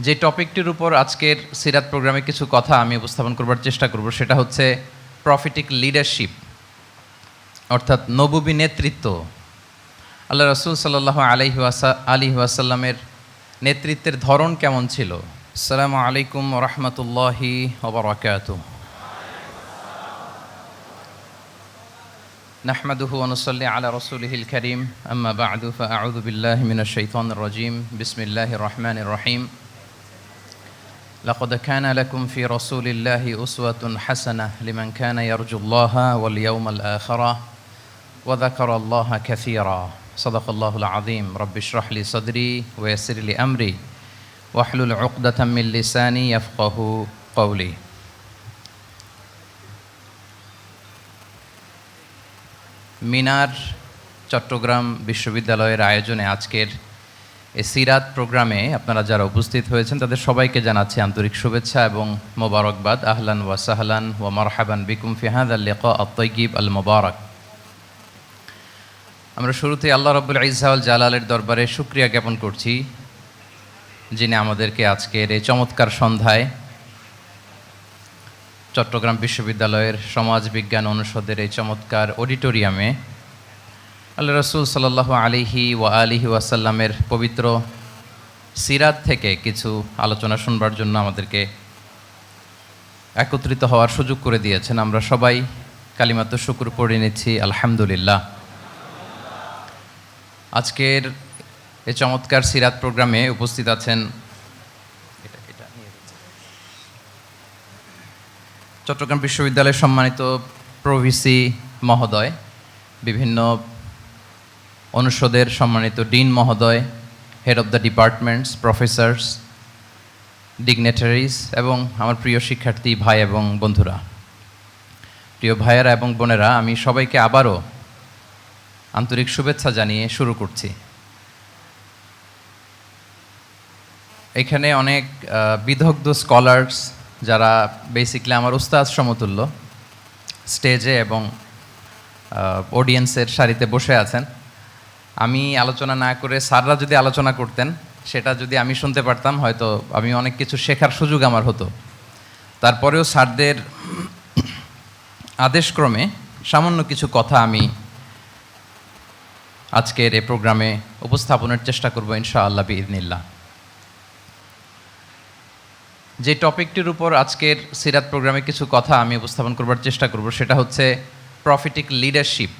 যে টপিকটির উপর আজকের সিরাত প্রোগ্রামে কিছু কথা আমি উপস্থাপন করবার চেষ্টা করব, সেটা হচ্ছে প্রফিটিক লিডারশিপ অর্থাৎ নবুবি নেতৃত্ব। আল্লাহ রসুল সাল্লাহ আলহি আলি ওয়াসাল্লামের নেতৃত্বের ধরন কেমন ছিল? সালাম আলাইকুম রহমতুল্লাহি ওবরাকাত নাহমাদুহু অনুসল্লি আলা রসুলহিল করিম। আম্মা বাদু মিনা শৈতান রজিম। বিসমিল্লাহ রহমান রহিম। لقد كان لكم في رسول الله أسوة حسنة لمن كان يرجو الله واليوم الآخر وذكر الله كثيرا صدق الله العظيم رب اشرح لي صدري ويسر لي أمري واحلل عقدة من لساني يفقه قولي মিনার চট্টগ্রাম বিশ্ববিদ্যালয়ের আয়োজনে আজকের এই সিরাত প্রোগ্রামে আপনারা যারা উপস্থিত হয়েছেন, তাদের সবাইকে জানাচ্ছি আন্তরিক শুভেচ্ছা এবং মোবারকবাদ। আহলান ওয়া সাহলান ওয়া মারহাবান বিকুম ফিহাদ আল লিকা আত্তয়িব আল মোবারক আমরা শুরুতে আল্লাহ রব্বুল ইজাউল জালালের দরবারে শুক্রিয়া জ্ঞাপন করছি, যিনি আমাদেরকে আজকের এই চমৎকার সন্ধ্যায় চট্টগ্রাম বিশ্ববিদ্যালয়ের সমাজ বিজ্ঞান অনুষদের এই চমৎকার অডিটোরিয়ামে আল্লাহ রসুল সাল্লাহ আলিহি ওয়া আলিহি ওয়াসাল্লামের পবিত্র সিরাত থেকে কিছু আলোচনা শুনবার জন্য আমাদেরকে একত্রিত হওয়ার সুযোগ করে দিয়েছেন আমরা সবাই কালিমাত শুকুর পড়ে নিচ্ছি, আলহামদুলিল্লাহ আজকের এ চমৎকার সিরাত প্রোগ্রামে উপস্থিত আছেন। চট্টগ্রাম বিশ্ববিদ্যালয়ের সম্মানিত প্রভিসি মহোদয়, বিভিন্ন অনুষদের সম্মানিত ডিন মহোদয় head of the departments professors dignitaries এবং আমার প্রিয় শিক্ষার্থী ভাই এবং বন্ধুরা। প্রিয় ভাইয়েরা এবং বোনেরা, আমি সবাইকে আবারও আন্তরিক শুভেচ্ছা জানিয়ে শুরু করছি। এখানে অনেক বিদগ্ধ স্কলার্স যারা বেসিকলি আমার উস্তাদ সমতুল্য স্টেজে এবং অডিয়েন্সের সারিতে বসে আছেন। আমি আলোচনা না করে স্যাররা যদি আলোচনা করতেন, সেটা যদি আমি শুনতে পারতাম, হয়তো আমি অনেক কিছু শেখার সুযোগ আমার হতো। তারপরেও স্যারদের আদেশক্রমে সামান্য কিছু কথা আমি আজকের এই প্রোগ্রামে উপস্থাপনের চেষ্টা করব ইনশাআল্লাহ বিদিনিল্লাহ যে টপিকটির উপর আজকের সিরাত প্রোগ্রামে কিছু কথা আমি উপস্থাপন করবার চেষ্টা করব, সেটা হচ্ছে প্রফিটিক লিডারশিপ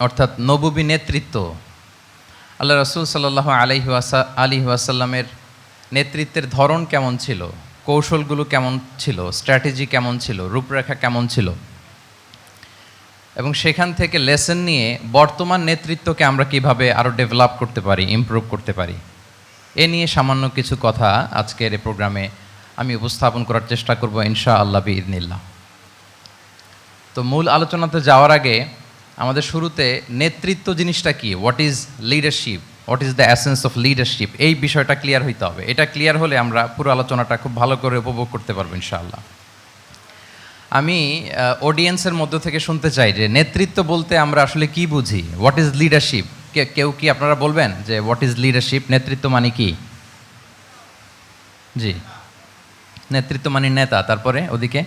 অর্থাৎ নবুবী নেতৃত্ব। আল্লাহ রসুল সাল্লাহ আলহি ওয়াসা আলী ওয়াসাল্লামের নেতৃত্বের ধরন কেমন ছিল? কৌশলগুলো কেমন ছিল? স্ট্র্যাটেজি কেমন ছিল? রূপরেখা কেমন ছিল? এবং সেখান থেকে লেসন নিয়ে বর্তমান নেতৃত্বকে আমরা কীভাবে আরও ডেভেলপ করতে পারি, ইমপ্রুভ করতে পারি, এ নিয়ে সামান্য কিছু কথা আজকের এই প্রোগ্রামে আমি উপস্থাপন করার চেষ্টা করব ইনশা আল্লাহ বিদিনিল্লাহ তো মূল আলোচনাতে যাওয়ার আগে আমাদের শুরুতে নেতৃত্ব জিনিসটা কি? What is leadership what is the essence of leadership এই বিষয়টা ক্লিয়ার হইতে হবে। এটা ক্লিয়ার হলে আমরা পুরো আলোচনাটা খুব ভালো করে উপভোগ করতে পারব ইনশাআল্লাহ। আমি অডিয়েন্সের মধ্য থেকে শুনতে চাই যে নেতৃত্ব বলতে আমরা আসলে কি বুঝি? হোয়াট ইজ লিডারশিপ কেউ কি আপনারা বলবেন যে হোয়াট ইজ লিডারশিপ নেতৃত্ব মানে কি? জি। নেতৃত্ব মানে নেতা, তারপরে ওদিকে?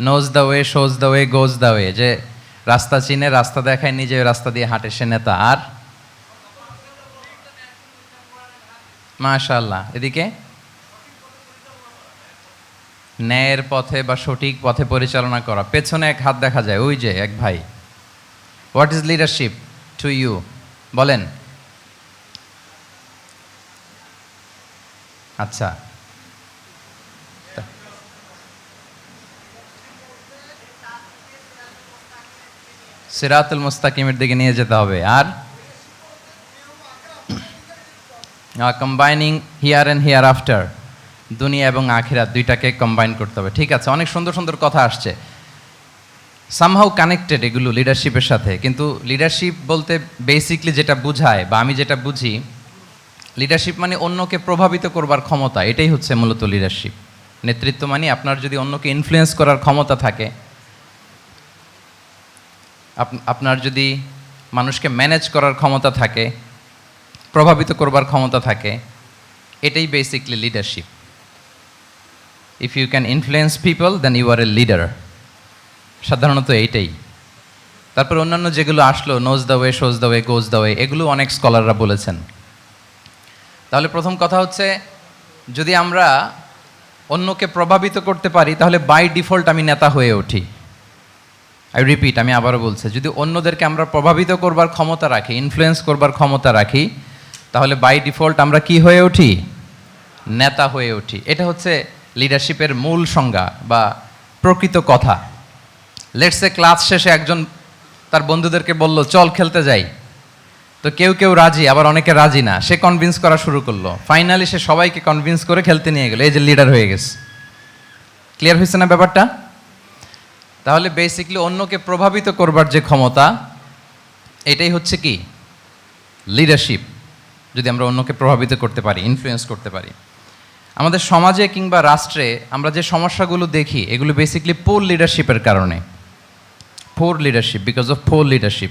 Knows the way shows the way goes the way যে রাস্তা চিনে, রাস্তা দেখায় নিজে রাস্তা দিয়ে হাঁটে সে নেতা। আর? মাশাল্লাহ এদিকে? ন্যায়ের পথে বা সঠিক পথে পরিচালনা করা। পেছনে এক হাত দেখা যায়। ওই যে এক ভাই। What is leadership to you বলেন। আচ্ছা। সিরাতুল মুস্তাকিমের দিকে নিয়ে যেতে হবে। আর combining here and here after দুনিয়া এবং আখিরাত দুইটাকে কম্বাইন করতে হবে। ঠিক আছে, অনেক সুন্দর সুন্দর কথা আসছে। সামহাউ কানেক্টেড এগুলো লিডারশিপের সাথে। কিন্তু লিডারশিপ বলতে বেসিকলি যেটা বুঝায় বা আমি যেটা বুঝি লিডারশিপ মানে অন্যকে প্রভাবিত করবার ক্ষমতা, এটাই হচ্ছে মূলত লিডারশিপ নেতৃত্ব মানে আপনার যদি অন্যকে ইনফ্লুয়েন্স করার ক্ষমতা থাকে আপনার যদি মানুষকে ম্যানেজ করার ক্ষমতা থাকে, প্রভাবিত করবার ক্ষমতা থাকে, এটাই basically leadership if you can influence people then you are a leader সাধারণত এইটাই। তারপর অন্যান্য যেগুলো আসলো knows the way shows the way goes the way এগুলো অনেক স্কলাররা বলেছেন। তাহলে প্রথম কথা হচ্ছে, যদি আমরা অন্যকে প্রভাবিত করতে পারি, তাহলে বাই ডিফল্ট আমি নেতা হয়ে উঠি। আই রিপিট আমি আবারও বলছি, যদি অন্যদেরকে আমরা প্রভাবিত করবার ক্ষমতা রাখি ইনফ্লুয়েন্স করবার ক্ষমতা রাখি, তাহলে বাই ডিফল্ট আমরা কি হয়ে উঠি? নেতা হয়ে উঠি। এটা হচ্ছে লিডারশিপের মূল সংজ্ঞা বা প্রকৃত কথা। লেটসে ক্লাস শেষে একজন তার বন্ধুদেরকে বলল, চল খেলতে যাই। তো কেউ কেউ রাজি, আবার অনেকে রাজি না। সে কনভিন্স করা শুরু করল। ফাইনালি সে সবাইকে কনভিন্স করে খেলতে নিয়ে গেল। এই যে লিডার হয়ে গেছে। ক্লিয়ার হয়েছে না ব্যাপারটা? তাহলে বেসিকলি অন্যকে প্রভাবিত করবার যে ক্ষমতা, এটাই হচ্ছে কি? লিডারশিপ যদি আমরা অন্যকে প্রভাবিত করতে পারি ইনফ্লুয়েন্স করতে পারি। আমাদের সমাজে কিংবা রাষ্ট্রে আমরা যে সমস্যাগুলো দেখি, এগুলো বেসিকলি পোর লিডারশিপের কারণে। Poor leadership because of poor leadership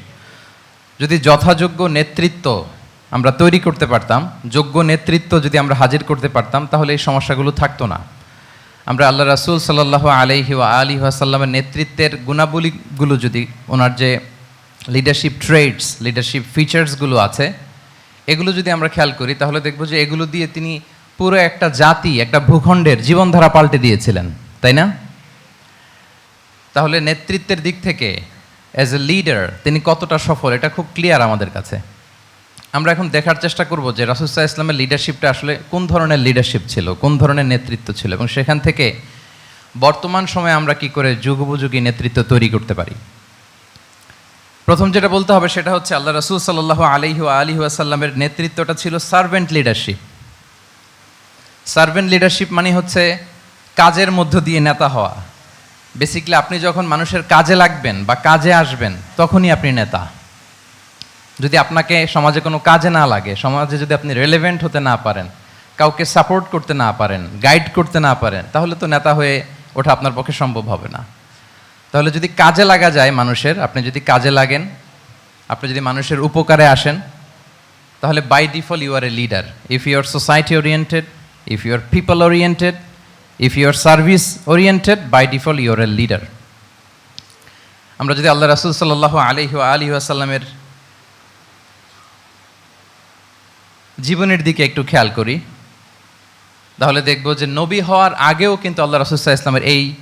যদি যথাযোগ্য নেতৃত্ব আমরা তৈরি করতে পারতাম, যোগ্য নেতৃত্ব যদি আমরা হাজির করতে পারতাম, তাহলে এই সমস্যাগুলো থাকতো না। আমরা আল্লাহ রাসুল সাল্লাহ আলহি আলী আসাল্লামের নেতৃত্বের গুণাবলীগুলো যদি ওনার যে লিডারশিপ ট্রেডস লিডারশিপ ফিচার্সগুলো আছে, এগুলো যদি আমরা খেয়াল করি, তাহলে দেখব যে এগুলো দিয়ে তিনি পুরো একটা জাতি, একটা ভূখণ্ডের জীবনধারা পাল্টে দিয়েছিলেন, তাই না? তাহলে নেতৃত্বের দিক থেকে অ্যাজ এ লিডার তিনি কতটা সফল, এটা খুব ক্লিয়ার আমাদের কাছে। আমরা এখন দেখার চেষ্টা করব যে রাসুসাহ ইসলামের লিডারশিপটা আসলে কোন ধরনের লিডারশিপ ছিল, কোন ধরনের নেতৃত্ব ছিল এবং সেখান থেকে বর্তমান সময়ে আমরা কি করে যুগোপযোগী নেতৃত্ব তৈরি করতে পারি? প্রথম যেটা বলতে হবে সেটা হচ্ছে আল্লাহ রাসুল সাল্লাহ আলিহু আলিহু আসাল্লামের নেতৃত্বটা ছিল সার্ভেন্ট লিডারশিপ সার্ভেন্ট লিডারশিপ মানে হচ্ছে কাজের মধ্য দিয়ে নেতা হওয়া। বেসিক্যালি আপনি যখন মানুষের কাজে লাগবেন বা কাজে আসবেন, তখনই আপনি নেতা। যদি আপনাকে সমাজে কোনো কাজে না লাগে, সমাজে যদি আপনি রেলেভেন্ট হতে না পারেন, কাউকে সাপোর্ট করতে না পারেন গাইড করতে না পারেন, তাহলে তো নেতা হয়ে ওঠা আপনার পক্ষে সম্ভব হবে না। তাহলে যদি কাজে লাগা যায় মানুষের, আপনি যদি কাজে লাগেন, আপনি যদি মানুষের উপকারে আসেন, তাহলে by default you are a leader if you are society oriented if you are people oriented if you are service oriented by default you are a leader আমরা যদি আল্লাহ রাসুল সাল্লাহ আলহি আলী আসাল্লামের জীবনের দিকে একটু খেয়াল করি। তাহলে দেখব যে নবী হওয়ার আগেও কিন্তু আল্লাহ রাসুল্লাহ ইসলামের এই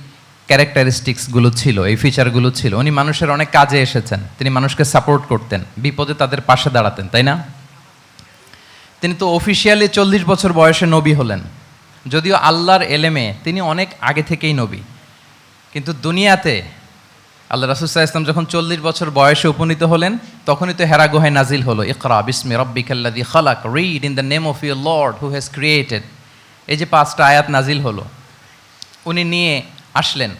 ক্যারেক্টারিস্টিক্সগুলো ছিল, এই ফিচারগুলো ছিল। উনি মানুষের অনেক কাজে এসেছেন। তিনি মানুষকে সাপোর্ট করতেন, বিপদে তাদের পাশে দাঁড়াতেন, তাই না? তিনি তো অফিসিয়ালি চল্লিশ বছর বয়সে নবী হলেন। যদিও আল্লাহর এলেমে তিনি অনেক আগে থেকেই নবী। কিন্তু দুনিয়াতে আল্লাহ রাসুসাহ ইসলাম যখন চল্লিশ বছর বয়সে উপনীত হলেন, তখনই তো হেরা গুহায় নাজিল হলো, ইকরা বিসমি রব্বিকাল্লাদি খালাক read in the name of your lord who has created এই যে পাঁচটা আয়াত নাজিল হলো, উনি নিয়ে আসলেন,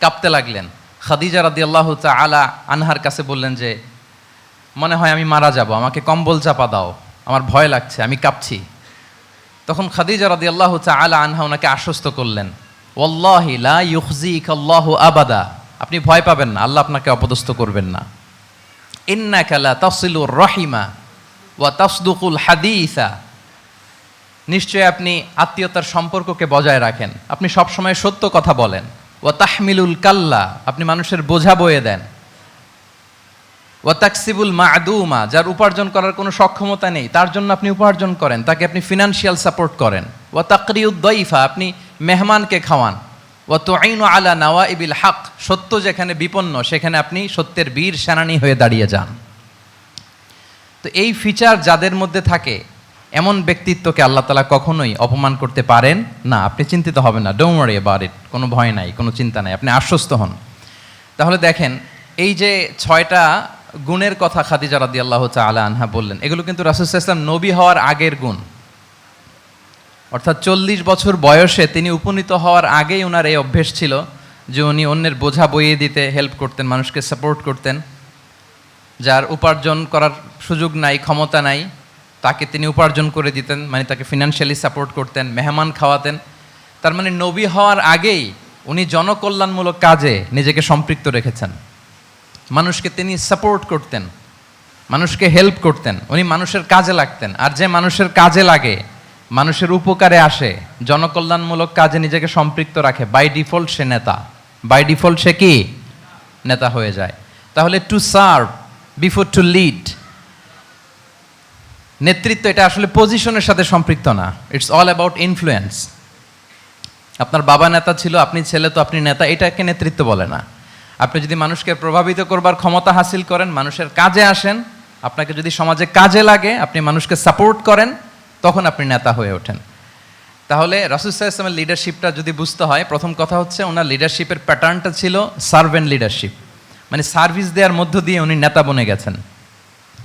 কাঁপতে লাগলেন। খাদিজা রাদি আল্লাহ আলা আনহার কাছে বললেন যে, মনে হয় আমি মারা যাব, আমাকে কম্বল চাপা দাও, আমার ভয় লাগছে, আমি কাঁপছি। তখন খাদিজা রাদি আল্লাহ আলা আনহা ওনাকে আশ্বস্ত করলেন ওল্লাহি লা ইউখজিক আল্লাহু আবাদা। আপনি ভয় পাবেন না, আল্লাহ আপনাকে অপদস্থ করবেন না। ইন্না কালা তফসিলুর রহিমা ওয়া তসদুকুল হাদিসা। নিশ্চয়ই আপনি আত্মীয়তার সম্পর্ককে বজায় রাখেন। আপনি সবসময় সত্য কথা বলেন। ও তাহমিলুল কাল্লা, আপনি মানুষের বোঝা বয়ে দেন। ও তাকসিবুল মা যার উপার্জন করার কোনো সক্ষমতা নেই, তার জন্য আপনি উপার্জন করেন, তাকে আপনি ফিনান্সিয়াল সাপোর্ট করেন। ও তাকরিউদ্দইফা আপনি মেহমানকে খাওয়ান। ও তো আইন আলা নাওয়া ইবিল হাক, সত্য যেখানে বিপন্ন, সেখানে আপনি সত্যের বীর সেনানি হয়ে দাঁড়িয়ে যান। তো এই ফিচার যাদের মধ্যে থাকে, এমন ব্যক্তিত্বকে আল্লাহ তালা কখনোই অপমান করতে পারেন না। আপনি চিন্তিত হবেন না ডোম ওয়ারি অ্যাবাউট ইট কোনো ভয় নাই, কোনো চিন্তা নাই, আপনি আশ্বস্ত হন। তাহলে দেখেন, এই যে ছয়টা গুণের কথা খাদিজা রাদি আল্লাহ আলা আনহা বললেন, এগুলো কিন্তু রাসুল ইসলাম নবী হওয়ার আগের গুণ। অর্থাৎ চল্লিশ বছর বয়সে তিনি উপনীত হওয়ার আগেই ওনার এই অভ্যেস ছিল যে উনি অন্যের বোঝা বইয়ে দিতে হেল্প করতেন, মানুষকে সাপোর্ট করতেন। যার উপার্জন করার সুযোগ নাই, ক্ষমতা নাই, তাকে তিনি উপার্জন করে দিতেন মানে তাকে ফিনান্সিয়ালি সাপোর্ট করতেন, মেহমান খাওয়াতেন। তার মানে নবী হওয়ার আগেই উনি জনকল্যাণমূলক কাজে নিজেকে সম্পৃক্ত রেখেছেন। মানুষকে তিনি সাপোর্ট করতেন, মানুষকে হেল্প করতেন, উনি মানুষের কাজে লাগতেন। আর যে মানুষের কাজে লাগে মানুষের উপকারে আসে, জনকল্যাণমূলক কাজে নিজেকে সম্পৃক্ত রাখে। বাই ডিফল্ট সে নেতা। বাই ডিফল্ট সে কি? নেতা হয়ে যায়। তাহলে to serve before to lead নেতৃত্ব এটা আসলে পজিশনের সাথে সম্পৃক্ত না। ইটস অল অ্যাবাউট ইনফ্লুয়েন্স আপনার বাবা নেতা ছিল, আপনি ছেলে তো আপনি নেতা, এটাকে নেতৃত্ব বলে না। আপনি যদি মানুষকে প্রভাবিত করবার ক্ষমতা হাসিল করেন, মানুষের কাজে আসেন, আপনাকে যদি সমাজে কাজে লাগে, আপনি মানুষকে সাপোর্ট করেন তখন আপনি নেতা হয়ে ওঠেন। তাহলে রাসুসাহ ইসলামের লিডারশিপটা যদি বুঝতে হয়, প্রথম কথা হচ্ছে ওনার লিডারশিপের প্যাটার্নটা ছিল সার্ভেন্ট লিডারশিপ মানে সার্ভিস দেওয়ার মধ্য দিয়ে উনি নেতা বনে গেছেন।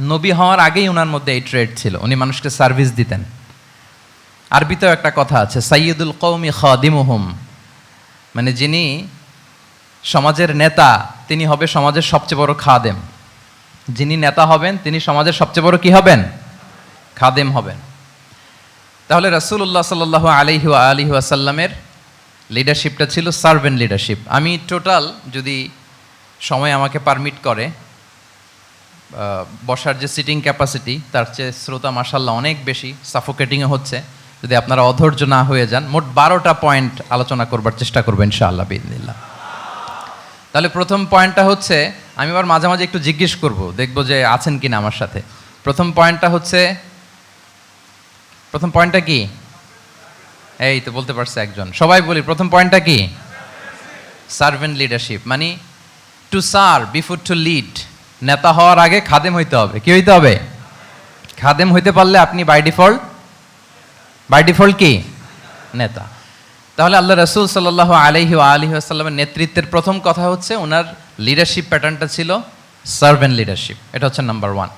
নবী হওয়ার আগেই ওনার মধ্যে এই ট্রেড ছিল, উনি মানুষকে সার্ভিস দিতেন। আরবিতেও একটা কথা আছে সাইয়দুল কৌমি খাদিমুহুম। মানে যিনি সমাজের নেতা, তিনি হবে সমাজের সবচেয়ে বড় খাদেম। যিনি নেতা হবেন, তিনি সমাজের সবচেয়ে বড় কি হবেন? খাদেম হবেন। তাহলে রাসূলুল্লাহ সাল্লাহ আলিহি আলিহি আসাল্লামের লিডারশিপটা ছিল সার্ভেন্ট লিডারশিপ আমি টোটাল যদি সময় আমাকে পারমিট করে বসার যে সিটিং ক্যাপাসিটি তার চেয়ে শ্রোতা মাসাল্লাহ অনেক বেশি সাফোকেটিংয়ে হচ্ছে। যদি আপনারা অধৈর্য না হয়ে যান, মোট বারোটা পয়েন্ট আলোচনা করবার চেষ্টা করবেন ইনশাআল্লাহ বিদিনিল্লাহ তাহলে প্রথম পয়েন্টটা হচ্ছে, আমি আবার মাঝে মাঝে একটু জিজ্ঞেস করব, দেখব যে আছেন কিনা আমার সাথে। প্রথম পয়েন্টটা হচ্ছে প্রথম পয়েন্টটা কি? এই তো বলতে পারছে একজন। সবাই বলি, প্রথম পয়েন্টটা কি? সার্ভেন্ট লিডারশিপ মানে to serve before to lead নেতা হওয়ার আগে খাদেম হইতে হবে। কি হইতে হবে? খাদেম হইতে পারলে আপনি বাই ডিফল্ট বাই ডিফল্ট কি? নেতা। তাহলে আল্লাহ রসুল সাল্লাহ আলহি আলহি নেতৃত্বের প্রথম কথা হচ্ছে ওনার লিডারশিপ প্যাটার্নটা ছিল সার্ভেন্ট লিডারশিপ এটা হচ্ছে নাম্বার ওয়ান